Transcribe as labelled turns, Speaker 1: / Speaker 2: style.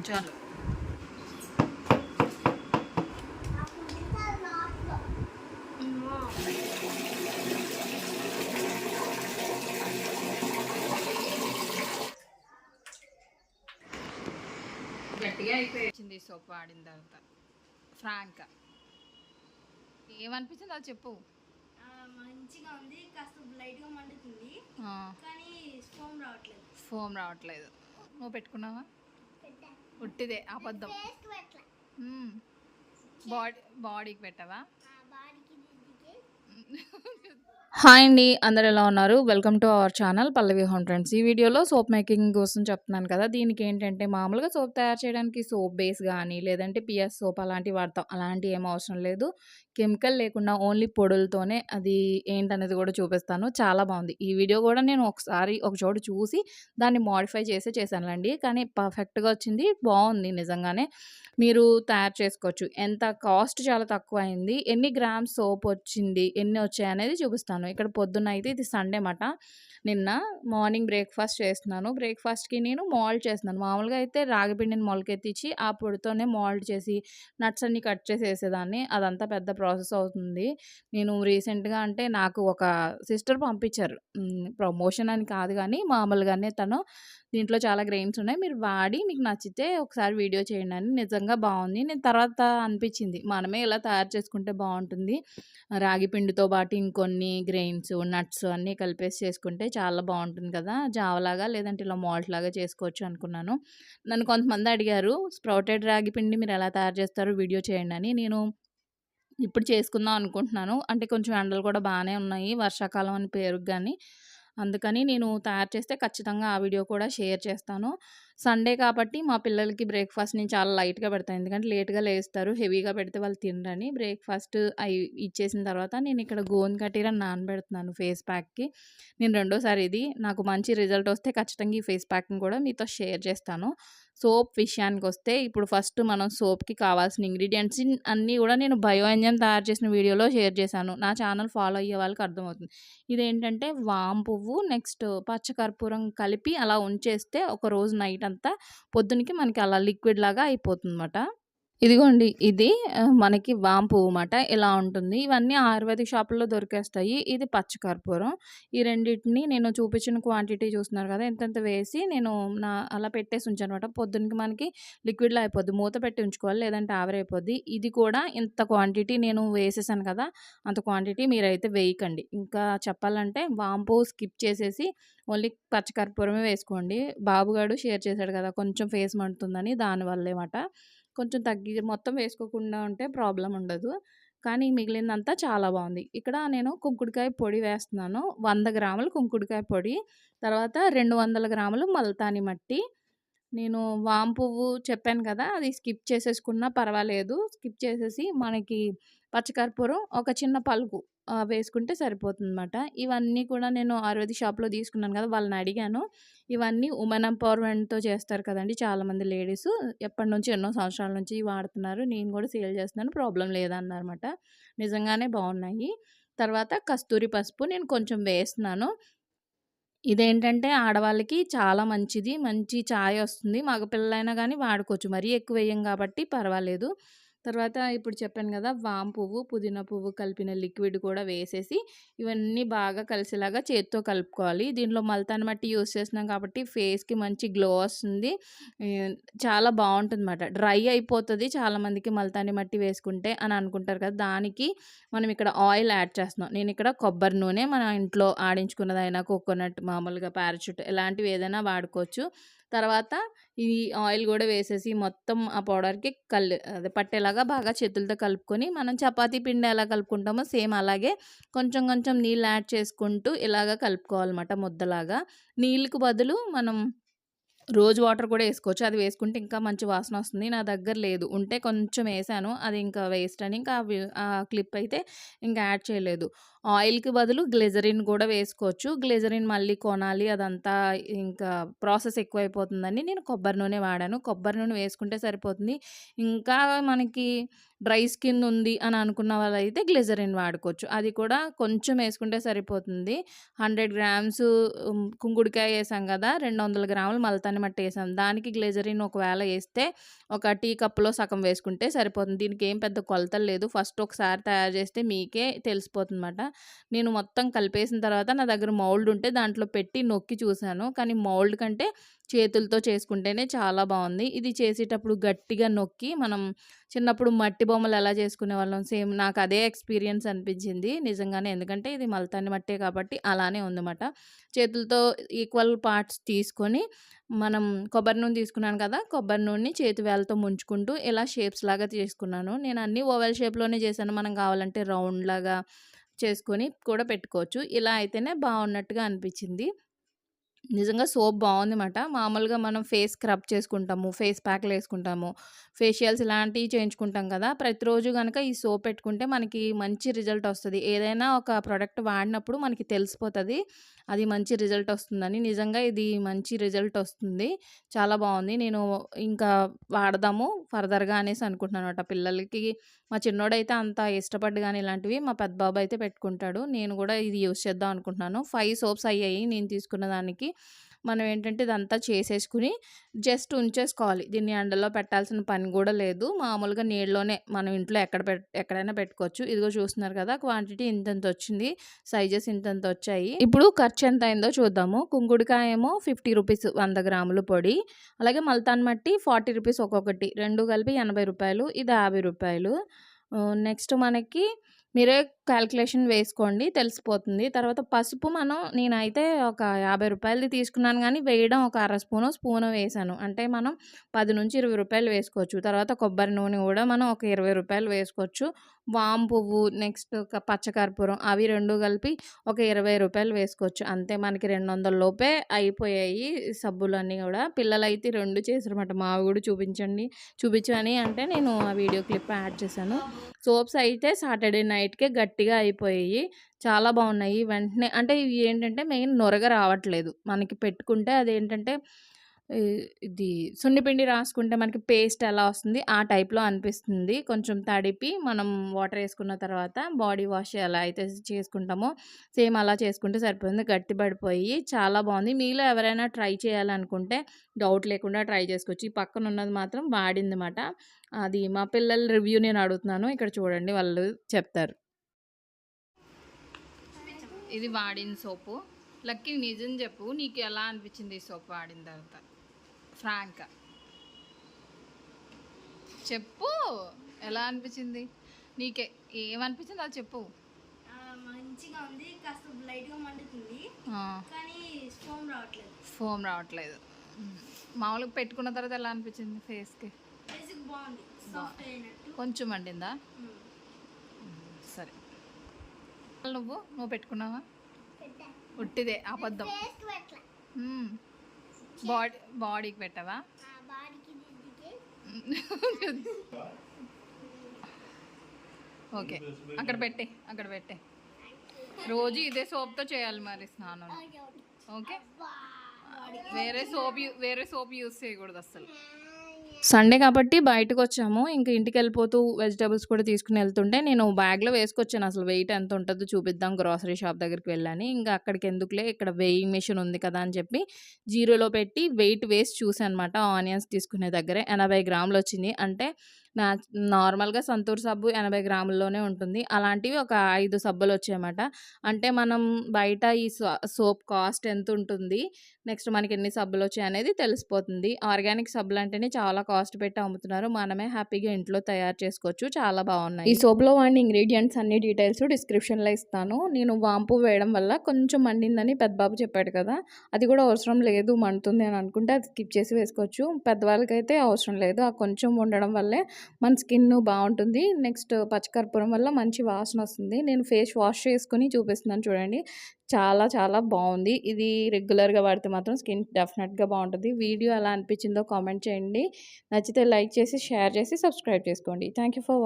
Speaker 1: చాలు గట్టిగా అయిపోయింది సోప్ వాడిన తర్వాత ఫ్రాంక్ ఏమనిపించింది అది చెప్పు.
Speaker 2: ఆ, మంచిగా ఉంది. కాస్త లైట్గా మండుతుంది. కానీ స్పోమ్ రావట్లేదు.
Speaker 1: ఫోమ్ రావట్లేదు. నువ్వు పెట్టుకున్నావా? ఉట్టిదే అబద్ధం. బాడీ బాడీకి పెట్టవా? హాయ్ అండి అందరు ఎలా ఉన్నారు? Welcome to our channel Pallavi home trends ఈ వీడియోలో సోప్ మేకింగ్ కోసం చెప్తున్నాను కదా దీనికి ఏంటంటే మామూలుగా సోప్ తయారు చేయడానికి సోప్ బేస్ కానీ లేదంటే పిఎస్ సోప్ అలాంటివి వాడతాం. అలాంటివి ఏం అవసరం లేదు. కెమికల్ లేకుండా ఓన్లీ పొడులతోనే అది ఏంటనేది కూడా చూపిస్తాను. చాలా బాగుంది. ఈ వీడియో కూడా నేను ఒకసారి ఒక చోటు చూసి దాన్ని మోడిఫై చేసి చేశానులండి. కానీ పర్ఫెక్ట్గా వచ్చింది. బాగుంది నిజంగానే. మీరు తయారు చేసుకోవచ్చు. ఎంత కాస్ట్ చాలా తక్కువ అయింది ఎన్ని గ్రామ్స్ సోప్ వచ్చింది? ఎన్ని వచ్చాయి అనేది చూపిస్తాను. ఇక్కడ పొద్దున్న అయితే ఇది సండే మాట. నిన్న మార్నింగ్ బ్రేక్ఫాస్ట్ చేస్తున్నాను. బ్రేక్ఫాస్ట్కి నేను మాల్ట్ చేస్తున్నాను. మామూలుగా అయితే రాగిపిండిని మొలకెత్తిచ్చి మొలకెత్తించి ఆ పొడితోనే మాల్ట్ చేసి నట్స్ అన్ని కట్ చేసి వేసేదాన్ని. అదంతా పెద్ద ప్రాసెస్ అవుతుంది. నేను రీసెంట్గా అంటే నాకు ఒక సిస్టర్ పంపించారు. ప్రమోషన్ అని కాదు కానీ మామూలుగానే తను దీంట్లో చాలా గ్రెయిన్స్ ఉన్నాయి. మీరు వాడి మీకు నచ్చితే ఒకసారి వీడియో చేయండి అని నిజంగా బాగుంది. నేను తర్వాత అనిపించింది. మనమే ఇలా తయారు చేసుకుంటే బాగుంటుంది. రాగి పిండితో పాటు ఇంకొన్ని గ్రెయిన్స్ నట్స్ అన్నీ కలిపేసి చేసుకుంటే చాలా బాగుంటుంది కదా! జావలాగా లేదంటే ఇలా మాల్ట్ లాగా చేసుకోవచ్చు అనుకున్నాను. నన్ను కొంతమంది అడిగారు స్ప్రౌటెడ్ రాగి పిండి మీరు ఎలా తయారు చేస్తారో వీడియో చేయండి అని. నేను ఇప్పుడు చేసుకుందాం అనుకుంటున్నాను. అంటే కొంచెం ఎండలు కూడా బాగానే ఉన్నాయి. వర్షాకాలం అని పేరుకు కానీ అందుకని నేను తయారు చేస్తే ఖచ్చితంగా ఆ వీడియో కూడా షేర్ చేస్తాను. సండే కాబట్టి మా పిల్లలకి బ్రేక్ఫాస్ట్ నేను చాలా లైట్గా పెడతాను. ఎందుకంటే లేట్గా లేస్తారు హెవీగా పెడితే వాళ్ళు తినరని బ్రేక్ఫాస్ట్ అవి ఇచ్చేసిన తర్వాత నేను ఇక్కడ గోన్ కటీరా నానబెడుతున్నాను ఫేస్ ప్యాక్కి. నేను రెండోసారి ఇది. నాకు మంచి రిజల్ట్ వస్తే ఖచ్చితంగా ఈ ఫేస్ ప్యాక్ని కూడా మీతో షేర్ చేస్తాను. సోప్ విషయానికి వస్తే ఇప్పుడు ఫస్ట్ మనం సోప్కి కావాల్సిన ఇంగ్రీడియంట్స్ అన్నీ కూడా నేను బయో ఎంజైమ్ తయారు చేసిన వీడియోలో షేర్ చేశాను. నా ఛానల్ ఫాలో అయ్యే వాళ్ళకి అర్థమవుతుంది. ఇదేంటంటే వామ్ పువ్వు నెక్స్ట్ పచ్చకర్పూరం కలిపి అలా ఉంచేస్తే ఒక రోజు నైట్ అంతా పొద్దునకి మనకి అలా లిక్విడ్ లాగా అయిపోతుంది ఇదిగోండి ఇది మనకి వామ్ పువ్వు అన్నమాట ఇలా ఉంటుంది. ఇవన్నీ ఆయుర్వేదిక్ షాపుల్లో దొరికేస్తాయి. ఇది పచ్చకర్పూరం ఈ రెండింటిని నేను చూపించిన క్వాంటిటీ చూస్తున్నారు కదా ఎంతెంత వేసి నేను నా అలా పెట్టేసి ఉంచాను అనమాట పొద్దునకి మనకి లిక్విడ్లో అయిపోద్ది. మూత పెట్టి ఉంచుకోవాలి లేదంటే ఆవిరైపోద్ది ఇది కూడా ఇంత క్వాంటిటీ నేను వేసేసాను కదా అంత క్వాంటిటీ మీరైతే వేయకండి. ఇంకా చెప్పాలంటే వాంపు స్కిప్ చేసేసి ఓన్లీ పచ్చకర్పూరమే వేసుకోండి. బాబుగాడు షేర్ చేశాడు కదా కొంచెం ఫేస్ మండుతుందని దానివల్లే మాట. కొంచెం తగ్గి మొత్తం వేసుకోకుండా ఉంటే ప్రాబ్లం ఉండదు. కానీ మిగిలిందంతా చాలా బాగుంది. ఇక్కడ నేను కుంకుడుకాయ పొడి వేస్తున్నాను. వంద గ్రాములు కుంకుడుకాయ పొడి తర్వాత రెండు వందల గ్రాములు మల్తాని మట్టి. నేను వామ్ పువ్వు చెప్పాను కదా అది స్కిప్ చేసేసుకున్నా పర్వాలేదు. స్కిప్ చేసేసి మనకి పచ్చకర్పూరం ఒక చిన్న పలుకు వేసుకుంటే సరిపోతుందన్నమాట. ఇవన్నీ కూడా నేను ఆయుర్వేదిక్ షాప్లో తీసుకున్నాను కదా వాళ్ళని అడిగాను. ఇవన్నీ ఉమెన్ ఎంపవర్మెంట్తో చేస్తారు కదండి చాలామంది లేడీస్. ఎప్పటి నుంచి ఎన్నో సంవత్సరాల నుంచి వాడుతున్నారు. నేను కూడా సేల్ చేస్తున్నాను. ప్రాబ్లం లేదన్నారన్నమాట నిజంగానే బాగున్నాయి. తర్వాత కస్తూరి పసుపు నేను కొంచెం వేస్తున్నాను. ఇదేంటంటే ఆడవాళ్ళకి చాలా మంచిది. మంచి ఛాయ్ వస్తుంది మగపిల్లలైనా కానీ వాడుకోవచ్చు. మరీ ఎక్కువ వేయం కాబట్టి పర్వాలేదు. తర్వాత ఇప్పుడు చెప్పాను కదా! వామ్ పువ్వు పుదీనా పువ్వు కలిపిన లిక్విడ్ కూడా వేసేసి ఇవన్నీ బాగా కలిసేలాగా చేతితో కలుపుకోవాలి. దీంట్లో మల్తాన్ మట్టి యూస్ చేస్తున్నాం కాబట్టి ఫేస్కి మంచి గ్లో వస్తుంది. చాలా బాగుంటుంది అన్నమాట డ్రై అయిపోతుంది చాలామందికి మల్తాని మట్టి వేసుకుంటే అని అనుకుంటారు కదా! దానికి మనం ఇక్కడ ఆయిల్ యాడ్ చేస్తున్నాం. నేను ఇక్కడ కొబ్బరి నూనె మన ఇంట్లో ఆడించుకున్నదైనా కోకోనట్ మామూలుగా పారాచూట్ ఇలాంటివి ఏదైనా వాడుకోవచ్చు. తర్వాత ఈ ఆయిల్ కూడా వేసేసి మొత్తం ఆ పౌడర్కి కల్ అదే పట్టేలాగా బాగా చేతులతో కలుపుకొని మనం చపాతీ పిండి ఎలా కలుపుకుంటామో సేమ్ అలాగే కొంచెం కొంచెం నీళ్ళు యాడ్ చేసుకుంటూ ఇలాగ కలుపుకోవాలన్నమాట ముద్దలాగా. నీళ్ళకు బదులు మనం రోజు వాటర్ కూడా వేసుకోవచ్చు. అది వేసుకుంటే ఇంకా మంచి వాసన వస్తుంది. నా దగ్గర లేదు. ఉంటే కొంచెం వేసాను. అది ఇంకా వేస్ట్ అని ఇంకా ఆ క్లిప్ అయితే ఇంకా యాడ్ చేయలేదు. ఆయిల్‌కి బదులు గ్లెజరిన్ కూడా వేసుకోవచ్చు. గ్లెజరిన్ మళ్ళీ కొనాలి అదంతా ఇంకా ప్రాసెస్ ఎక్కువైపోతుందని నేను కొబ్బరి నూనె వాడాను. కొబ్బరి నూనె వేసుకుంటే సరిపోతుంది. ఇంకా మనకి డ్రై స్కిన్ ఉంది అని అనుకున్న వాళ్ళైతే గ్లిజరిన్ వాడుకోవచ్చు. అది కూడా కొంచెం వేసుకుంటే సరిపోతుంది. 100 గ్రామ్స్ కుంగుడికాయ వేసాం కదా రెండు వందల గ్రాములు మలతాన్ని మట్టి వేసాం దానికి గ్లిజరిన్ ఒకవేళ వేస్తే ఒక టీ కప్‌లో సగం వేసుకుంటే సరిపోతుంది. దీనికి ఏం పెద్ద కొలతలు లేదు. ఫస్ట్ ఒకసారి తయారు చేస్తే మీకే తెలిసిపోతుందన్నమాట. నేను మొత్తం కలిపేసిన తర్వాత నా దగ్గర మౌల్డ్ ఉంటే దాంట్లో పెట్టి నొక్కి చూశాను కానీ మౌల్డ్ కంటే చేతులతో చేసుకుంటేనే చాలా బాగుంది ఇది చేసేటప్పుడు గట్టిగా నొక్కి మనం చిన్నప్పుడు మట్టి బొమ్మలు ఎలా చేసుకునే వాళ్ళం సేమ్ నాకు అదే ఎక్స్‌పీరియన్స్ అనిపించింది నిజంగానే. ఎందుకంటే ఇది మల్తాన్ని మట్టే కాబట్టి అలానే ఉందన్నమాట. చేతులతో ఈక్వల్ పార్ట్స్ తీసుకొని మనం కొబ్బరి నూనె తీసుకున్నాను కదా! కొబ్బరి నూనెని చేతి వేలతో ముంచుకుంటూ ఇలా షేప్స్ లాగా చేసుకున్నాను. నేను అన్నీ ఓవెల్ షేప్‌లోనే చేశాను. మనం కావాలంటే రౌండ్ లాగా చేసుకొని కూడా పెట్టుకోవచ్చు. ఇలా అయితేనే బాగున్నట్టుగా అనిపించింది. నిజంగా సోప్ బాగుందన్నమాట మామూలుగా మనం ఫేస్ స్క్రబ్ చేసుకుంటాము. ఫేస్ ప్యాక్లు వేసుకుంటాము ఫేషియల్స్ ఇలాంటివి చేయించుకుంటాం కదా! ప్రతిరోజు కనుక ఈ సోప్ పెట్టుకుంటే మనకి మంచి రిజల్ట్ వస్తుంది ఏదైనా ఒక ప్రోడక్ట్ వాడినప్పుడు మనకి తెలిసిపోతుంది అది మంచి రిజల్ట్ వస్తుందని. నిజంగా ఇది మంచి రిజల్ట్ వస్తుంది. చాలా బాగుంది నేను ఇంకా వాడదాము ఫర్దర్‌గా అనేసి అనుకుంటున్నాను అనమాట పిల్లలకి మా చిన్నోడైతే అంత ఇష్టపడ్డు కానీ ఇలాంటివి. మా పెద్ద బాబు అయితే పెట్టుకుంటాడు. నేను కూడా ఇది యూజ్ చేద్దాం అనుకుంటున్నాను. ఫైవ్ సోప్స్ అయ్యాయి నేను తీసుకున్న దానికి. మనం ఏంటంటే ఇదంతా చేసేసుకొని జస్ట్ ఉంచేసుకోవాలి. దీన్ని ఎండలో పెట్టాల్సిన పని కూడా లేదు. మామూలుగా నీడలోనే మనం ఇంట్లో ఎక్కడ పెట్ ఎక్కడైనా పెట్టుకోవచ్చు. ఇదిగో చూస్తున్నారు కదా! క్వాంటిటీ ఇంతంత వచ్చింది. సైజెస్ ఇంతంత వచ్చాయి. ఇప్పుడు ఖర్చు ఎంత అయిందో చూద్దాము. కుంగుడికాయ ఏమో 50 రూపీస్ వంద గ్రాముల పొడి. అలాగే మల్తాన్ మట్టి 40 రూపీస్ ఒక్కొక్కటి. రెండు కలిపి 80 రూపాయలు. ఇది 50 రూపాయలు. నెక్స్ట్ మనకి మీరే క్యాల్కులేషన్ వేసుకోండి తెలిసిపోతుంది. తర్వాత పసుపు మనం నేనైతే ఒక 50 రూపాయలది తీసుకున్నాను కానీ వేయడం ఒక అర స్పూను స్పూను వేసాను అంటే మనం 10-20 రూపాయలు వేసుకోవచ్చు. తర్వాత కొబ్బరి నూనె కూడా మనం ఒక 20 రూపాయలు వేసుకోవచ్చు. వామ్ పువ్వు నెక్స్ట్ పచ్చకర్పూరం అవి రెండు కలిపి ఒక 20 రూపాయలు వేసుకోవచ్చు. అంతే మనకి 200 లోపే అయిపోయాయి సబ్బులన్నీ కూడా. పిల్లలైతే రెండు చేసారన్నమాట మావి కూడా చూపించండి చూపించని అంటే నేను ఆ వీడియో క్లిప్ యాడ్ చేశాను. సోప్స్ అయితే సాటర్‌డే నైట్‌కే గట్టిగా అయిపోయాయి. చాలా బాగున్నాయి వెంటనే అంటే ఇవి ఏంటంటే మెయిన్ నొరగ రావట్లేదు. మనకి పెట్టుకుంటే అదేంటంటే ఇది సున్నిపిండి రాసుకుంటే మనకి పేస్ట్ ఎలా వస్తుంది ఆ టైప్‌లో అనిపిస్తుంది. కొంచెం తడిపి మనం వాటర్ వేసుకున్న తర్వాత బాడీ వాష్ ఎలా అయితే చేసుకుంటామో సేమ్ అలా చేసుకుంటే సరిపోతుంది. గట్టి పడిపోయి చాలా బాగుంది మీలో ఎవరైనా ట్రై చేయాలనుకుంటే డౌట్ లేకుండా ట్రై చేసుకోవచ్చు. ఈ పక్కన ఉన్నది మాత్రం వాడిందన్నమాట. అది మా పిల్లల రివ్యూ నేను అడుగుతున్నాను. ఇక్కడ చూడండి వాళ్ళు చెప్తారు. ఇది వాడిన సోపు. లక్కీ నిజం చెప్పు. నీకు ఎలా అనిపించింది ఈ సోప్ వాడిన తర్వాత? ఫ్రాంక్‌గా. చెప్పు. ఎలా అనిపించింది? నీకే ఏమనిపించిందో అది చెప్పు.
Speaker 2: మంచిగా ఉంది కాస్త లైట్గా మండుతుంది! కానీ స్పోమ్ రావట్లేదు
Speaker 1: ఫోమ్ రావట్లేదు. మామూలుగా పెట్టుకున్న తర్వాత ఎలా అనిపించింది ఫేస్‌కి? కొంచెం మండిందా? సరే. నువ్వు? నువ్వు పెట్టుకున్నావా? ఉట్టిదే అబద్ధం. బాడీ బాడీకి పెట్టావా? ఓకే. అక్కడ పెట్టే. అక్కడ పెట్టే. రోజు ఇదే సోప్‌తో చేయాలి మరి స్నానం. ఓకే. వేరే సోప్ వేరే సోప్ యూజ్ చేయకూడదు అస్సలు. సండే కాబట్టి బయటకొచ్చాము. ఇంక ఇంటికెళ్ళిపోతూ వెజిటేబుల్స్ కూడా తీసుకుని వెళ్తుంటే నేను బ్యాగ్‌లో వేసుకొచ్చాను. అసలు వెయిట్ ఎంత ఉంటుందో చూపిద్దాం గ్రోసరీ షాప్ దగ్గరికి ఇంకా అక్కడికి ఎందుకులే ఇక్కడ వెయింగ్ మిషన్ ఉంది కదా! అని చెప్పి జీరోలో పెట్టి వెయిట్ వేసి చూసానన్నమాట. ఆనియన్స్ తీసుకునే దగ్గరే ఎనభై గ్రాములు వచ్చింది అంటే నా నార్మల్‌గా సంతూర్ సబ్బు 80 గ్రాముల్లోనే ఉంటుంది. అలాంటివి ఒక 5 సబ్బులొచ్చాయన్నమాట. అంటే మనం బయట ఈ సో సోప్ కాస్ట్ ఎంతుంటుంది, నెక్స్ట్ మనకి ఎన్ని సబ్బులొచ్చాయనేది తెలిసిపోతుంది. ఆర్గానిక్ సబ్బులంటేనే చాలా కాస్ట్ పెట్టి అమ్ముతున్నారు. మనమే హ్యాపీగా ఇంట్లో తయారు చేసుకోవచ్చు. చాలా బావున్నాయి. ఈ సోప్‌లో వాడిన ఇంగ్రీడియెంట్స్ అన్ని డీటెయిల్స్ డిస్క్రిప్షన్‌లో ఇస్తాను. నేను వాంపు వేయడం వల్ల కొంచెం మండిందని పెద్ద బాబు చెప్పాడు కదా! అది కూడా అవసరం లేదు మండుతుంది అని అనుకుంటే అది స్కిప్ చేసి వేసుకోవచ్చు. పెద్దవాళ్ళకైతే అవసరం లేదు. ఆ కొంచెం ఉండడం వల్లే మన స్కిన్ బాగుంటుంది నెక్స్ట్ పచ్చకర్పూరం వల్ల మంచి వాసన వస్తుంది నేను ఫేస్ వాష్ చేసుకొని చూపిస్తున్నాను చూడండి. చాలా చాలా బాగుంది ఇది రెగ్యులర్‌గా వాడితే మాత్రం స్కిన్ డెఫినెట్‌గా బాగుంటుంది వీడియో ఎలా అనిపించిందో కామెంట్ చేయండి. నచ్చితే లైక్ చేసి, షేర్ చేసి, సబ్స్క్రైబ్ చేసుకోండి. Thank you for watching.